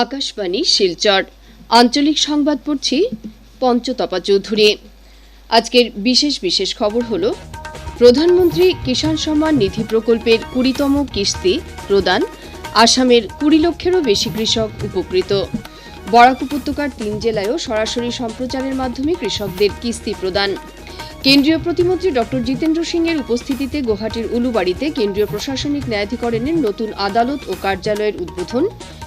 আকাশবাণী, শিলচর। আঞ্চলিক সংবাদ পড়ছি পঞ্চতপা চৌধুরী। আজকের বিশেষ বিশেষ খবর হলো, প্রধানমন্ত্রী কিষাণ সম্মান নিধি প্রকল্পের কুড়িতম কিস্তি প্রদান, আসামের কুড়ি লক্ষেরও বেশি কৃষক উপকৃত। বরাক উপত্যকার তিন জেলায়ও সরাসরি সম্প্রচারের মাধ্যমে কৃষকদের কিস্তি প্রদান। কেন্দ্রীয় প্রতিমন্ত্রী ডক্টর জিতেন্দ্র সিং এর উপস্থিতিতে গুয়াহাটির উলুবাড়িতে কেন্দ্রীয় প্রশাসনিক ন্যায়াধিকরণের নতুন আদালত ও কার্যালয়ের উদ্বোধন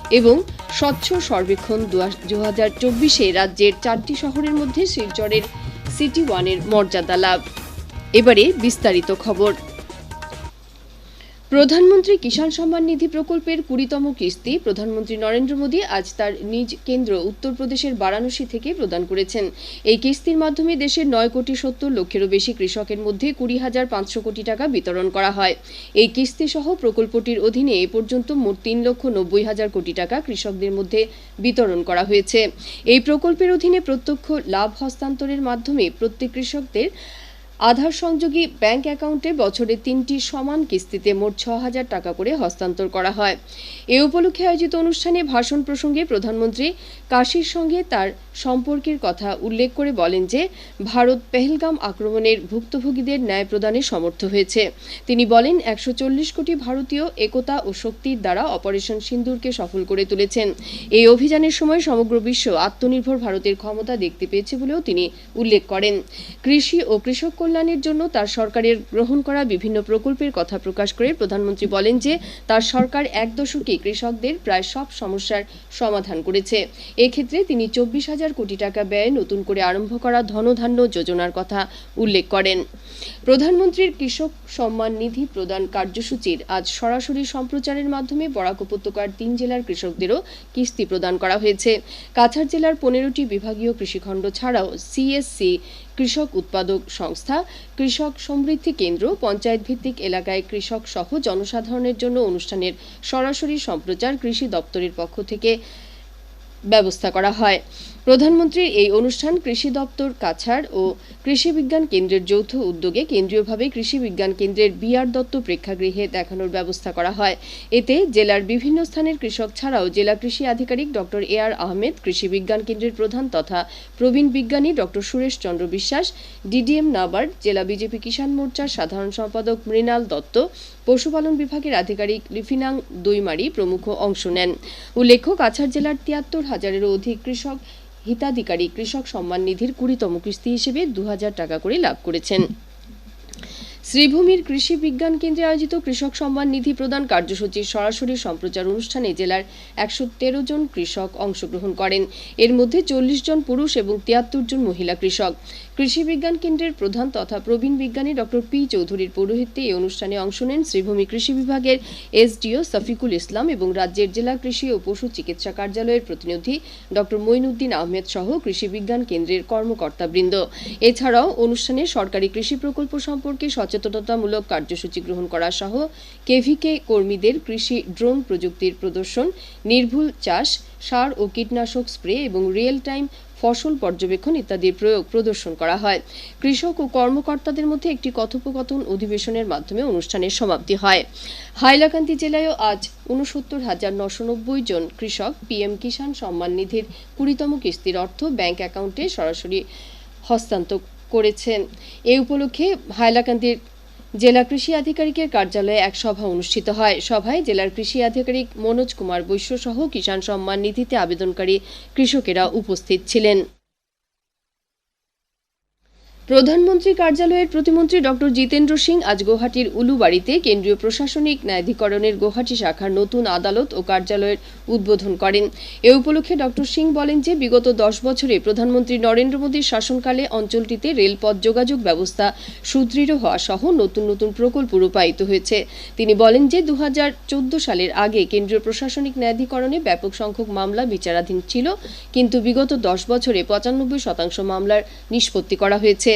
এবং স্বচ্ছ সর্বেক্ষণ দু হাজার চব্বিশে রাজ্যের চারটি শহরের মধ্যে শিলচরের সিটি ওয়ানের মর্যাদা লাভ। এবারে বিস্তারিত খবর। প্রধানমন্ত্রী কিষাণ সম্মান নিধি প্রকল্পের কুড়িতম কিস্তি প্রধানমন্ত্রী নরেন্দ্র মোদী আজ তার নিজ কেন্দ্র উত্তরপ্রদেশের বারাণসী থেকে প্রদান করেছেন। এই কিস্তির মাধ্যমে দেশের নয় কোটি সত্তর লক্ষেরও বেশি কৃষকের মধ্যে কুড়ি হাজার পাঁচশো কোটি টাকা বিতরণ করা হয়। এই কিস্তি সহ প্রকল্পটির অধীনে এ পর্যন্ত মোট তিন লক্ষ নব্বই হাজার কোটি টাকা কৃষকদের মধ্যে বিতরণ করা হয়েছে। এই প্রকল্পের অধীনে প্রত্যক্ষ লাভ হস্তান্তরের মাধ্যমে প্রত্যেক কৃষকদের আধার সংযোগী ব্যাংক অ্যাকাউন্টে বছরে তিনটি সমান কিস্তিতে মোট ছ হাজার টাকা করে হস্তান্তর করা হয়। এ উপলক্ষে আয়োজিত অনুষ্ঠানে ভাষণ প্রসঙ্গে প্রধানমন্ত্রী কাশির সঙ্গে তার সম্পর্কের কথা উল্লেখ করে বলেন যে, ভারত পেহেলগাম আক্রমণের ভুক্তভোগীদের ন্যায় প্রদানে সমর্থ হয়েছে। তিনি বলেন, একশো চল্লিশ কোটি ভারতীয় একতা ও শক্তির দ্বারা অপারেশন সিন্দুরকে সফল করে তুলেছেন। এই অভিযানের সময় সমগ্র বিশ্ব আত্মনির্ভর ভারতের ক্ষমতা দেখতে পেয়েছে বলেও তিনি উল্লেখ করেন। কৃষি ও কৃষক কল্যাণের জন্য তার সরকারের গ্রহণ করা বিভিন্ন প্রকল্পের কথা প্রকাশ করে প্রধানমন্ত্রী বলেন যে তার সরকার এক দশকে কৃষকদের প্রায় সব সমস্যার সমাধান করেছে। এক্ষেত্রে তিনি চব্বিশ হাজার কোটি টাকা ব্যয়ে নতুন করে আরম্ভ করা ধনধান্য যোজনার কথা উল্লেখ করেন। প্রধানমন্ত্রীর কৃষক সম্মান নিধি প্রদান কার্যসূচির আজ সরাসরি সম্প্রচারের মাধ্যমে বরাক উপত্যকার তিন জেলার কৃষকদেরও কিস্তি প্রদান করা হয়েছে। কাছাড় জেলার পনেরোটি বিভাগীয় কৃষিখণ্ড ছাড়াও সিএসসি কৃষক উৎপাদক সংস্থা, কৃষক সমৃদ্ধি কেন্দ্র, পঞ্চায়েত ভিত্তিক এলাকায় কৃষক সহ জনসাধারণের জন্য অনুষ্ঠানের সরাসরি সম্প্রচার কৃষি দপ্তরের পক্ষ থেকে ব্যবস্থা করা হয়। প্রধানমন্ত্রীর এই অনুষ্ঠান কৃষি দপ্তর কাছাড় ও কৃষি বিজ্ঞান কেন্দ্রের যৌথ উদ্যোগে কেন্দ্রীয়ভাবে কৃষি বিজ্ঞান কেন্দ্রের বিআর দত্ত প্রেক্ষাগৃহে দেখানোর ব্যবস্থা করা হয়। এতে জেলার বিভিন্ন স্থানের কৃষক ছাড়াও জেলা কৃষি আধিকারিক ডক্টর এ আর আহমেদ, কৃষি বিজ্ঞান কেন্দ্রের প্রধান তথা প্রবীণ বিজ্ঞানী ডক্টর সুরেশ চন্দ্র বিশ্বাস ডিডিএম নাবার্ড, জেলা বিজেপি কিষাণ মোর্চার সাধারণ সম্পাদক মৃণাল দত্ত, পশুপালন বিভাগের আধিকারিক লিফিনাং দইমারি প্রমুখ অংশ নেন। উল্লেখ্য, কাছাড় জেলার তিয়াত্তর হাজারেরও অধিক কৃষক হিতাধিকারী কৃষক সম্মান নিধির কুড়িতম কিস্তি হিসেবে দু হাজার টাকা করে লাভ করেছেন। শ্রীভূমির কৃষি বিজ্ঞান কেন্দ্রে আয়োজিত কৃষক সম্মান নিধি প্রদান কার্যসূচির সরাসরি সম্প্রচার অনুষ্ঠানে জেলার একশো তেরো জন কৃষক অংশগ্রহণ করেন। এর মধ্যে চল্লিশ জন পুরুষ এবং তিয়াত্তর জন মহিলা কৃষক। কৃষি বিজ্ঞান কেন্দ্রের প্রধান তথা প্রবীণ বিজ্ঞানী ডক্টর পি. চৌধুরীর পৌরোহিত্যে এই অনুষ্ঠানে অংশ নেন শ্রীভূমি কৃষি বিভাগের এসডিও সফিকুল ইসলাম এবং রাজ্যের জেলা কৃষি ও পশু চিকিৎসা কার্যালয়ের প্রতিনিধি ডক্টর মইনুদ্দিন আহমেদ সহ কৃষি বিজ্ঞান কেন্দ্রের কর্মকর্তাবৃন্দ। এছাড়াও অনুষ্ঠানে সরকারি কৃষি প্রকল্প সম্পর্কে সচেতনতামূলক কার্যসূচি গ্রহণ করা সহ কেভিকে কর্মীদের কৃষি ড্রোন প্রযুক্তির প্রদর্শন, নির্ভুল চাষ, সার ও কীটনাশক স্প্রে এবং রিয়েল টাইম ফসল পর্যবেক্ষণ ইত্যাদির প্রয়োগ প্রদর্শন করা হয়। কৃষক ও কর্মকর্তাদের মধ্যে একটি কথোপকথন অধিবেশনের মাধ্যমে অনুষ্ঠানের সমাপ্তি হয়। হাইলাকান্দি জেলায়ও আজ উনসত্তর হাজার নশো নব্বই জন কৃষক পিএম কিষাণ সম্মান নিধির কুড়িতম কিস্তির অর্থ ব্যাংক অ্যাকাউন্টে সরাসরি হস্তান্তর করেছেন। এ উপলক্ষে হাইলাকান্দির জেলা কৃষি আধিকারিকের কার্যালয়ে এক সভা অনুষ্ঠিত হয়। সভায় জেলার কৃষি আধিকারিক মনোজ কুমার বৈশ্য সহ কিষাণ সম্মান নিধিতে আবেদনকারী কৃষকেরা উপস্থিত ছিলেন। প্রধানমন্ত্রী কার্যালয়ের প্রতিমন্ত্রী ডক্টর জিতেন্দ্র সিং আজ গুয়াহাটির উলুবাড়িতে কেন্দ্রীয় প্রশাসনিক ন্যায়াধিকরণের গুয়াহাটি শাখার নতুন আদালত ও কার্যালয়ের উদ্বোধন করেন। এ উপলক্ষে ডক্টর সিং বলেন যে, বিগত দশ বছরে প্রধানমন্ত্রী নরেন্দ্র মোদীর শাসনকালে অঞ্চলটিতে রেলপথ যোগাযোগ ব্যবস্থা সুদৃঢ় হওয়া সহ নতুন নতুন প্রকল্প রূপায়িত হয়েছে। তিনি বলেন যে দু হাজার চৌদ্দ সালের আগে কেন্দ্রীয় প্রশাসনিক ন্যায়াধিকরণে ব্যাপক সংখ্যক মামলা বিচারাধীন ছিল, কিন্তু বিগত দশ বছরে পঁচানব্বই শতাংশ মামলার নিষ্পত্তি করা হয়েছে।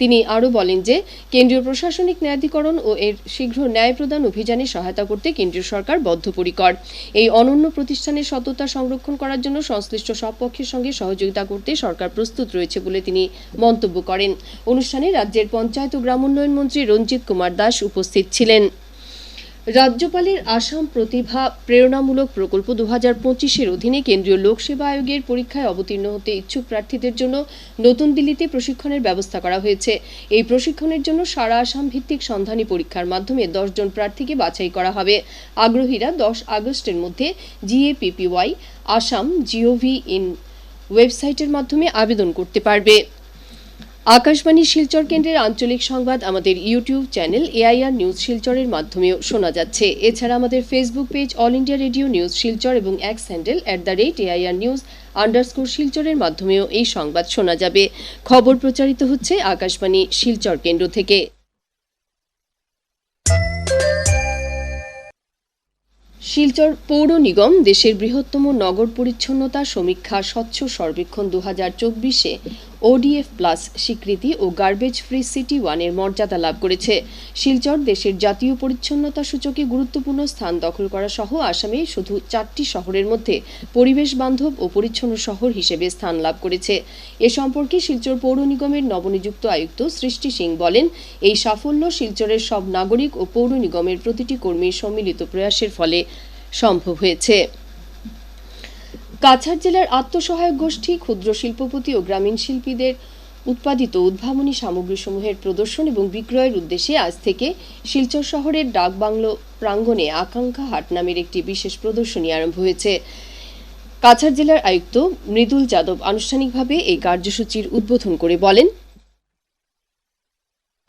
তিনি আরও বলেন যে, কেন্দ্রীয় প্রশাসনিক ন্যায়াধিকরণ ও এর শীঘ্র ন্যায় প্রদান অভিযানে সহায়তা করতে কেন্দ্রীয় সরকার বদ্ধপরিকর। এই অনন্য প্রতিষ্ঠানের সততা সংরক্ষণ করার জন্য সংশ্লিষ্ট সব পক্ষের সঙ্গে সহযোগিতা করতে সরকার প্রস্তুত রয়েছে বলে তিনি মন্তব্য করেন। অনুষ্ঠানে রাজ্যের পঞ্চায়েত ও গ্রামোন্নয়ন মন্ত্রী রঞ্জিত কুমার দাস উপস্থিত ছিলেন। রাজ্যপালের আসাম প্রতিভা প্রেরণামূলক প্রকল্প দু হাজার পঁচিশের অধীনে কেন্দ্রীয় লোকসেবা আয়োগের পরীক্ষায় অবতীর্ণ হতে ইচ্ছুক প্রার্থীদের জন্য নতুন দিল্লিতে প্রশিক্ষণের ব্যবস্থা করা হয়েছে। এই প্রশিক্ষণের জন্য সারা আসাম ভিত্তিক সন্ধানী পরীক্ষার মাধ্যমে দশজন প্রার্থীকে বাছাই করা হবে। আগ্রহীরা দশ আগস্টের মধ্যে জিএপিপিওয়াই, আসাম জিওভি ইন ওয়েবসাইটের মাধ্যমে আবেদন করতে পারবে। আকাশবাণী শিলচর কেন্দ্রের আঞ্চলিক সংবাদ আমাদের ইউটিউব চ্যানেল এআইআর নিউজ শিলচরের মাধ্যমেও শোনা যাচ্ছে। এছাড়া আমাদের Facebook page all India radio news Silchar এবং X handle at the rate AIR news underscore শিলচরের মাধ্যমেও এই সংবাদ শোনা যাবে। খবর প্রচারিত হচ্ছে আকাশবাণী শিলচর কেন্দ্র থেকে। শিলচর পৌর নিগম দেশের বৃহত্তম নগর পরিচ্ছন্নতা সমীক্ষা স্বচ্ছ সর্বেক্ষণ দু হাজার চব্বিশে ওডিএফ প্লাস স্বীকৃতি ও গার্বেজ ফ্রি সিটি ওয়ানের মর্যাদা লাভ করেছে। শিলচর দেশের জাতীয় পরিচ্ছন্নতা সূচকে গুরুত্বপূর্ণ স্থান দখল করা সহ আসামে শুধু চারটি শহরের মধ্যে পরিবেশ বান্ধব ও পরিচ্ছন্ন শহর হিসেবে স্থান লাভ করেছে। এ সম্পর্কে শিলচর পৌর নিগমের নবনিযুক্ত আয়ুক্ত সৃষ্টি সিং বলেন, এই সাফল্য শিলচরের সব নাগরিক ও পৌর নিগমের প্রতিটি কর্মীর সম্মিলিত প্রয়াসের ফলে সম্ভব হয়েছে। কাছাড় জেলার আত্মসহায়ক গোষ্ঠী ক্ষুদ্র শিল্পপতি ও গ্রামীণ শিল্পীদের উৎপাদিত উদ্ভাবনী সামগ্রীসমূহের প্রদর্শন এবং বিক্রয়ের উদ্দেশ্যে আজ থেকে শিলচর শহরের ডাকবাংলো প্রাঙ্গণে আকাঙ্ক্ষা হাট নামের একটি বিশেষ প্রদর্শনী আরম্ভ হয়েছে কাছাড় জেলার আয়ুক্ত মৃদুল যাদব আনুষ্ঠানিকভাবে এই কার্যসূচির উদ্বোধন করে বলেন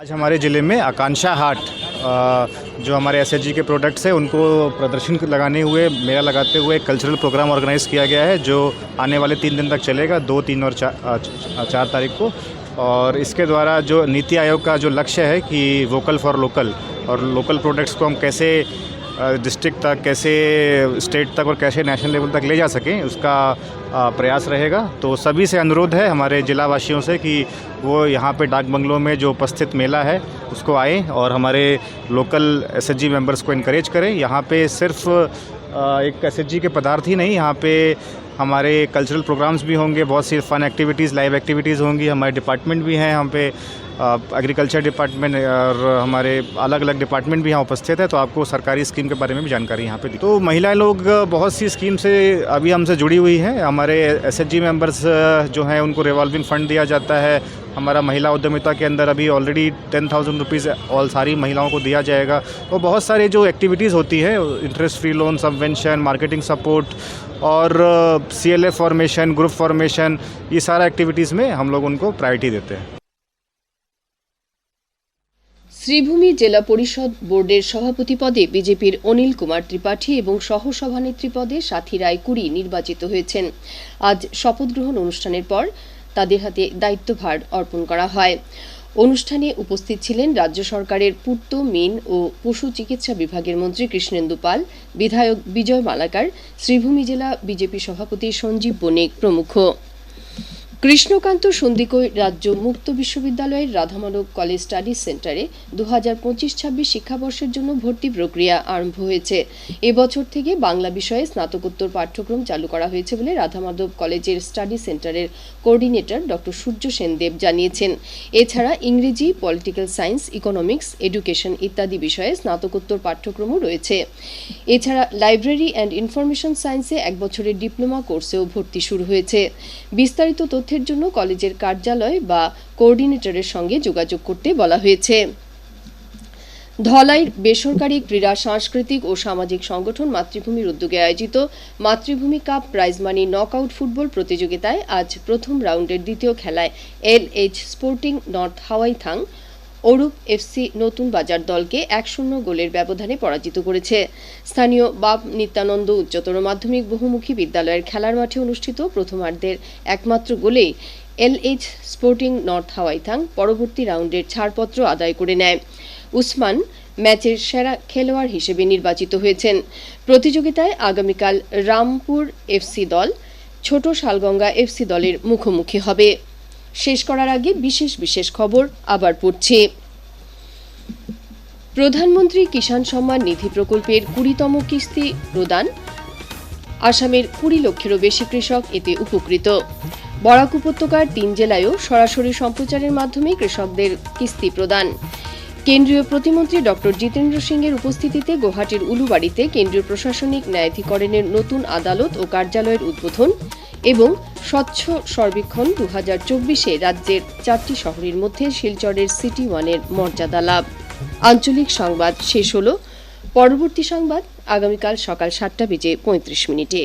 आज हमारे ज़िले में आकांक्षा हाट अ, जो हमारे एस के प्रोडक्ट्स हैं उनको प्रदर्शन लगाने हुए मेला लगाते हुए एक कल्चरल प्रोग्राम ऑर्गेनाइज किया गया है जो आने वाले तीन दिन तक चलेगा दो तीन और चार, चार तारीख को। और इसके द्वारा जो नीति आयोग का जो लक्ष्य है कि वोकल फॉर लोकल और लोकल प्रोडक्ट्स को हम कैसे डिस्ट्रिक्ट तक कैसे स्टेट तक और कैसे नेशनल लेवल तक ले जा सकें उसका प्रयास रहेगा। तो सभी से अनुरोध है हमारे ज़िला वासियों से कि वो यहाँ पे डाक बंगलों में जो उपस्थित मेला है, उसको आए और हमारे लोकल एस मेंबर्स को इनक्रेज करें। यहाँ पे सिर्फ़ एक एस के पदार्थ ही नहीं, यहाँ पे हमारे कल्चरल प्रोग्राम्स भी होंगे, बहुत सी फन एक्टिविटीज़ लाइव एक्टिविटीज़ होंगी, हमारे डिपार्टमेंट भी हैं, यहाँ पे एग्रीकल्चर डिपार्टमेंट और हमारे अलग अलग डिपार्टमेंट भी यहाँ उपस्थित है तो आपको सरकारी स्कीम के बारे में भी जानकारी यहाँ पे दी। तो महिलाएँ लोग बहुत सी स्कीम से अभी हमसे जुड़ी हुई हैं। हमारे एसएचजी मेंबर्स जो हैं, उनको रिवॉल्विंग फंड दिया जाता है। हमारा महिला उद्यमिता के अंदर अभी already ten thousand rupees all सारी महिलाओं को दिया जाएगा। और तो बहुत सारे जो एक्टिविटीज़ होती है interest free loan subvention marketing support और C L formation group formation ये सारा एक्टिविटीज़ में हम लोग उनको प्रायोरिटी देते हैं। শ্রীভূমি জেলা পরিষদ বোর্ডের সভাপতি পদে বিজেপির অনিল কুমার ত্রিপাঠী এবং সহ সভানেত্রী পদে সাথী রায় কুড়ি নির্বাচিত হয়েছেন। আজ শপথ গ্রহণ অনুষ্ঠানের পর তাদের হাতে দায়িত্বভার অর্পণ করা হয়। অনুষ্ঠানে উপস্থিত ছিলেন রাজ্য সরকারের পূর্ত মিন ও পশু চিকিৎসা বিভাগের মন্ত্রী কৃষ্ণেন্দু পাল, বিধায়ক বিজয় মালাকার, শ্রীভূমি জেলা বিজেপি সভাপতি সঞ্জীব বণিক প্রমুখ। কৃষ্ণকান্ত সন্দিকৈ রাজ্য মুক্ত বিশ্ববিদ্যালয়ের রাধামাধব কলেজ স্টাডি সেন্টারে দু হাজার পঁচিশ ছাব্বিশ শিক্ষাবর্ষের জন্য ভর্তি প্রক্রিয়া আরম্ভ হয়েছে। এবছর থেকে বাংলা বিষয়ে স্নাতকোত্তর পাঠ্যক্রম চালু করা হয়েছে বলে রাধামাধব কলেজের স্টাডি সেন্টারের কোঅর্ডিনেটর ডক্টর সূর্য সেনদেব জানিয়েছেন। এছাড়া ইংরেজি, পলিটিক্যাল সায়েন্স, ইকোনমিক্স, এডুকেশন ইত্যাদি বিষয়ে স্নাতকোত্তর পাঠ্যক্রমও রয়েছে। এছাড়া লাইব্রেরি অ্যান্ড ইনফরমেশন সায়েন্সে এক বছরের ডিপ্লোমা কোর্সেও ভর্তি শুরু হয়েছে। বিস্তারিত তথ্যের জন্য কলেজের কার্যালয় বা কোঅর্ডিনেটরের সঙ্গে যোগাযোগ করতে বলা হয়েছে। ধলাইর বেসরকারি ক্রীড়া, সাংস্কৃতিক ও সামাজিক সংগঠন মাতৃভূমির উদ্যোগে আয়োজিত Matribhumi cup prize money knockout football প্রতিযোগিতায় আজ প্রথম রাউন্ডের দ্বিতীয় খেলায় L H sporting north Hawaithang Arup FC Natun Bazar দলকে এক শূন্য গোলের ব্যবধানে পরাজিত করেছে। স্থানীয় বাব নিত্যানন্দ উচ্চতর মাধ্যমিক বহুমুখী বিদ্যালয়ের খেলার মাঠে অনুষ্ঠিত প্রথমার্ধের একমাত্র গোলেই এলএইচ স্পোর্টিং নর্থ হাওয়াইথাং পরবর্তী রাউন্ডের ছাড়পত্র আদায় করে নেয়। উসমান ম্যাচের সেরা খেলোয়াড় হিসেবে নির্বাচিত হয়েছেন। প্রতিযোগিতায় আগামীকাল রামপুর এফসি দল, ছোট শালগঙ্গা এফসি দলের মুখোমুখি হবে। শেষ করার আগে বিশেষ বিশেষ খবর আবার পড়ছি। প্রধানমন্ত্রী কিষাণ সম্মান নিধি প্রকল্পের কুড়িতম কিস্তি প্রদান। আসামের কুড়ি লক্ষেরও বেশি কৃষক এতে উপকৃত। বরাক উপত্যকার তিন জেলায়ও সরাসরি সম্প্রচারের মাধ্যমে কৃষকদের কিস্তি প্রদান। কেন্দ্রীয় প্রতিমন্ত্রী ডক্টর জিতেন্দ্র সিংয়ের উপস্থিতিতে গুয়াহাটির উলুবাড়িতে কেন্দ্রীয় প্রশাসনিক ন্যায়াধিকরণের নতুন আদালত ও কার্যালয়ের উদ্বোধন। এবং স্বচ্ছ সর্বেক্ষণ দু হাজার চব্বিশে রাজ্যের চারটি শহরের মধ্যে শিলচরের সিটি ওয়ানের মর্যাদা লাভ। আঞ্চলিক সংবাদ শেষ হল। পরবর্তী সংবাদ আগামীকাল সকাল সাতটা বেজে পঁয়ত্রিশ মিনিটে।